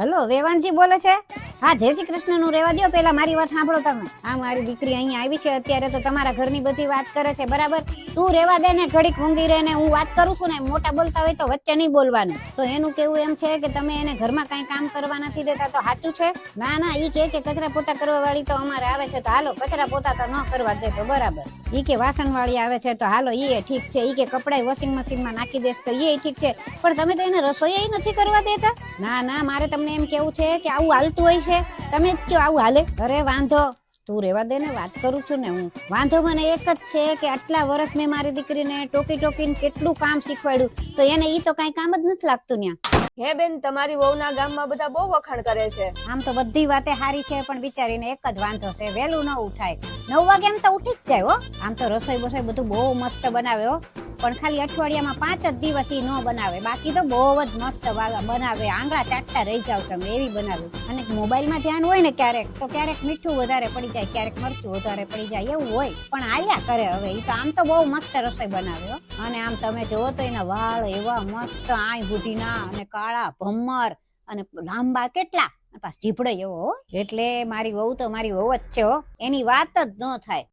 Hello વેવાણજી બોલે છે? હા, જય શ્રી કૃષ્ણનું રેવા દો પેલા મારી વાત સાંભળો તમે. હા, મારી દીકરી અહીંયા આવી છે. અત્યારે તો તમારા ઘરની બધી વાત કરે છે. બરાબર? તું રેવા દે ને, ઘડીક ઊંઘી રહે ને, હું વાત કરું છું ને, મોટા બોલતા હોય તો વચ્ચે નહીં બોલવાનું. તો એનું કેવું એમ છે કે તમે એને ઘરમાં કઈ કામ કરવા નથી દેતા તો સાચું છે? ના ના, ઈ કે કે કચરા પોતા કરવા વાળી તો અમારે આવે છે. તો હાલો, કચરા પોતા તો ન કરવા દે તો બરાબર. ઈ કે વાસણ વાળી આવે છે તો હાલો, ઈ ઠીક છે. ઈ કે કપડા વોશિંગ મશીનમાં નાખી દેશ તો ઈ ઠીક છે. પણ તમે તો એને રસોઈ નથી કરવા દેતા? ના ના, મારે તમને એમ કેવું છે કે આવું હાલતું હોય છે. તમે જ કહો આવું હાલે? અરે વાંધો તું રેવા દે ને વાત કરું છું ને હું. વાંધો મને એક જ છે કે આટલા વર્ષ મેં મારી દીકરીને ટોકી ટોકીને કેટલું કામ શીખવાડ્યું. તો એને ઈ તો કઈ કામ જ નથી લાગતું ત્યાં હે બેન તમારી વહુના ગામમાં બધા બહુ વખાણ કરે છે. આમ તો બધી વાતે સારી છે પણ બિચારીને એક જ વાંધો છે વહેલું ન ઉઠાય. નવ વાગે એમ તો ઉઠી જ જાય હો. આમ તો રસોઈ બસોઈ બધું બહુ મસ્ત બનાવે હો. પણ ખાલી અઠવાડિયામાં પાંચ જ દિવસ ઈ ન બનાવે. બાકી તો બહુ જ મસ્ત બનાવે. આંગળા ચાટતા રહી જાવ તમે, એવી બનાવે. અને મોબાઈલમાં ધ્યાન હોય ને ક્યારેક, તો ક્યારેક મીઠું વધારે પડી જાય, ક્યારેક મરચું વધારે પડી જાય, એવું હોય. પણ આલ્યા કરે હવે એ તો આમ તો બહુ મસ્ત રસોઈ બનાવે અને આમ તમે જોવો તો એના વાળ એવા મસ્ત આય બુઢીના અને કાળા ભમર અને લાંબા કેટલા. પાસ જીભડો એવો. એટલે મારી વહુ તો મારી વહુ જ છે એની વાત જ ન થાય.